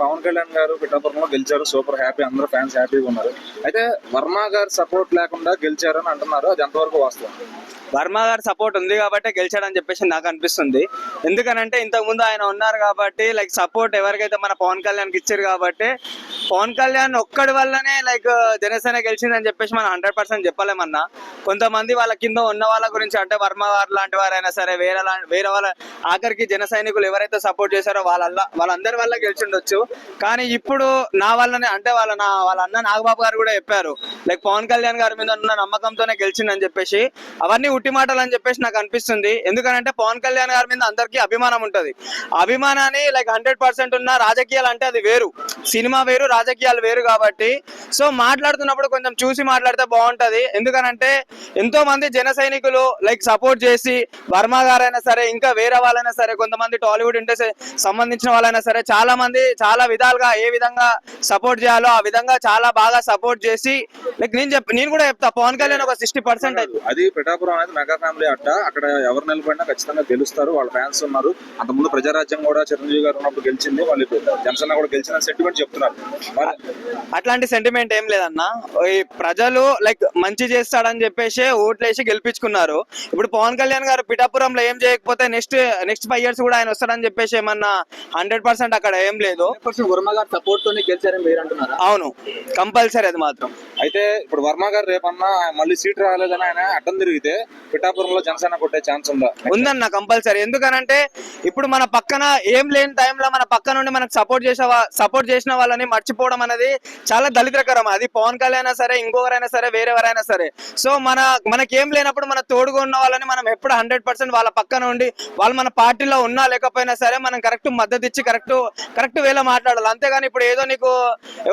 పవన్ కళ్యాణ్ గారు పిఠాపురంలో గెలిచారు. Super happy. అందరూ ఫ్యాన్స్ హ్యాపీగా ఉన్నారు. అయితే వర్మ గారు సపోర్ట్ లేకుండా గెలిచారని అంటున్నారు. అది ఎంతవరకు వాస్తవం? వర్మ గారు సపోర్ట్ ఉంది కాబట్టి గెలిచాడని చెప్పేసి నాకు అనిపిస్తుంది. ఎందుకనంటే ఇంతకు ముందు ఆయన ఉన్నారు కాబట్టి లైక్ సపోర్ట్ ఎవరికైతే మన పవన్ కళ్యాణ్కి ఇచ్చారు కాబట్టి పవన్ కళ్యాణ్ ఒక్కడి వల్లనే లైక్ జనసేన గెలిచిందని చెప్పేసి మనం హండ్రెడ్ పర్సెంట్ చెప్పలేమన్నా. కొంతమంది వాళ్ళ కింద ఉన్న వాళ్ళ గురించి అంటే వర్మ వారు లాంటి వారైనా సరే వేరే వేరే వాళ్ళ ఆఖరికి జన సైనికులు ఎవరైతే సపోర్ట్ చేశారో వాళ్ళ వాళ్ళందరి వల్ల గెలిచిండొచ్చు. కానీ ఇప్పుడు నా వల్లనే అంటే వాళ్ళ నా వాళ్ళ అన్న నాగబాబు గారు కూడా చెప్పారు. లైక్ పవన్ కళ్యాణ్ గారి మీద ఉన్న నమ్మకంతోనే గెలిచిందని చెప్పేసి అవన్నీ ఉట్టి మాటలు అని చెప్పేసి నాకు అనిపిస్తుంది. ఎందుకంటే పవన్ కళ్యాణ్ గారి మీద అందరికీ అభిమానం ఉంటది. అభిమానాన్ని లైక్ హండ్రెడ్ పర్సెంట్ ఉన్న రాజకీయాలు అంటే అది వేరు. సినిమా వేరు రాజకీయాలు వేరు కాబట్టి. సో మాట్లాడుతున్నప్పుడు కొంచెం చూసి మాట్లాడితే బాగుంటది. ఎందుకనంటే ఎంతో మంది జన సైనికులు లైక్ సపోర్ట్ చేసి వర్మ గారైనా సరే ఇంకా వేరే వాళ్ళైనా సరే కొంతమంది టాలీవుడ్ ఇండస్ట్రీ సంబంధించిన వాళ్ళైనా సరే చాలా మంది చాలా విధాలుగా ఏ విధంగా సపోర్ట్ చేయాలో ఆ విధంగా చాలా బాగా సపోర్ట్ చేసి లైక్ నేను చెప్ నేను కూడా చెప్తా పవన్ కళ్యాణ్ ఒక సిక్స్టీ పర్సెంట్ అది పిఠాపురం అనేది మెగా ఫ్యామిలీ అట్ట. అక్కడ ఎవరు నిలబడినా ఖచ్చితంగా గెలుస్తారు వాళ్ళ ఫ్యాన్స్ ఉన్నారు. అంతకుముందు ప్రజారాజ్యం కూడా చిరంజీవి గారు ఉన్నప్పుడు గెలిచింది వాళ్ళు జనసేన కూడా గెలిచిన సెంటిమెంట్ చెప్తున్నారు. అట్లాంటి సెంటిమెంట్ ఏం లేదన్న. ఈ ప్రజలు లైక్ మంచి చేస్తాడని చెప్పేసి ఓట్లేసి గెలిపించుకున్నారు. ఇప్పుడు పవన్ కళ్యాణ్ గారు పిఠాపురంలో ఏం చేయకపోతే నెక్స్ట్ నెక్స్ట్ ఫైవ్ ఇయర్స్ కూడా ఆయన వస్తాడని చెప్పేసి ఏమన్నా హండ్రెడ్ పర్సెంట్ అక్కడ ఏం లేదు. వర్మ గారు సపోర్ట్ తోనే గెలిచారని మీరు అంటున్నారా? అవును. కంపల్సరీ అది మాత్రం. అయితే ఇప్పుడు వర్మ గారు రేపన్నా మళ్ళీ సీట్ రాలేదని ఆయన అడ్డం తిరిగితే పిఠాపురంలో జనసేన కొట్టే ఛాన్స్ ఉందా? ఉందన్న కంపల్సరీ. ఎందుకనంటే ఇప్పుడు మన పక్కన ఏం లేని టైంలో మన పక్క నుండి మనకు సపోర్ట్ చేసే సపోర్ట్ చేసిన వాళ్ళని చచ్చిపోవడం అనేది చాలా దళిద్రకరం అది పవన్ కళ్యాణ్ సరే ఇంకొకరైనా సరే వేరెవరైనా సరే. సో మన మనకి ఏం లేనప్పుడు మన తోడుగా ఉన్న వాళ్ళని మనం ఎప్పుడు హండ్రెడ్ పర్సెంట్ వాళ్ళ పక్కన ఉండి వాళ్ళు మన పార్టీలో ఉన్నా లేకపోయినా సరే మనం కరెక్ట్ మద్దతు ఇచ్చి కరెక్ట్ కరెక్ట్ వేలో మాట్లాడాలి. అంతేగాని ఇప్పుడు ఏదో నీకు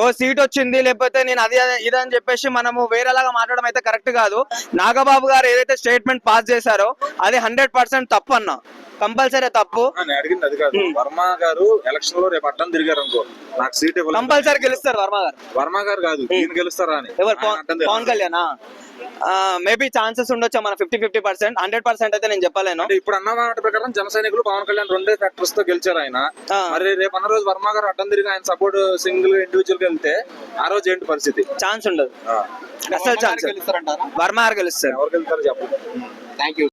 ఓ సీట్ వచ్చింది లేకపోతే నేను అది ఇదని ఇది అని చెప్పేసి మనము వేరేలాగా మాట్లాడడం అయితే కరెక్ట్ కాదు. నాగబాబు గారు ఏదైతే స్టేట్మెంట్ పాస్ చేశారో అది హండ్రెడ్ పర్సెంట్ తప్పు అన్నా కంపల్సరీ తప్పు. నేను అడిగింది అది కాదు. వర్మ గారు ఎలక్షన్లో రేపు అడ్డం తిరిగారు అనుకో. నాకు సీట్ ఇవ్వాలి కంపల్సరీ గెలుస్తారు వర్మ గారు. వర్మ గారు కాదు ఈయన గెలుస్తారా అని. ఎవరు? పవన్ కళ్యాణ్? మేబీ ఛాన్సెస్ ఉండొచ్చు మన fifty fifty percent. Hundred percent అయితే నేను చెప్పలేను. అంటే ఇప్పుడు అన్న మాట ప్రకారం జన సైనికులు పవన్ కళ్యాణ్ రెండే ఫ్యాక్టర్స్తో గెలిచారు ఆయన. ఆ. మరి రేపు అన్న రోజు వర్మ గారు అడ్డం తిరిగి ఆయన సపోర్ట్ సింగిల్ ఇండివిజువల్ వెళ్తే ఆ రోజు ఏంటి పరిస్థితి? ఛాన్స్ ఉండదు. అసలు ఛాన్స్. వర్మ గారు గెలుస్తారు. ఎవరు గెలుతారు చెప్పండి థ్యాంక్ యూ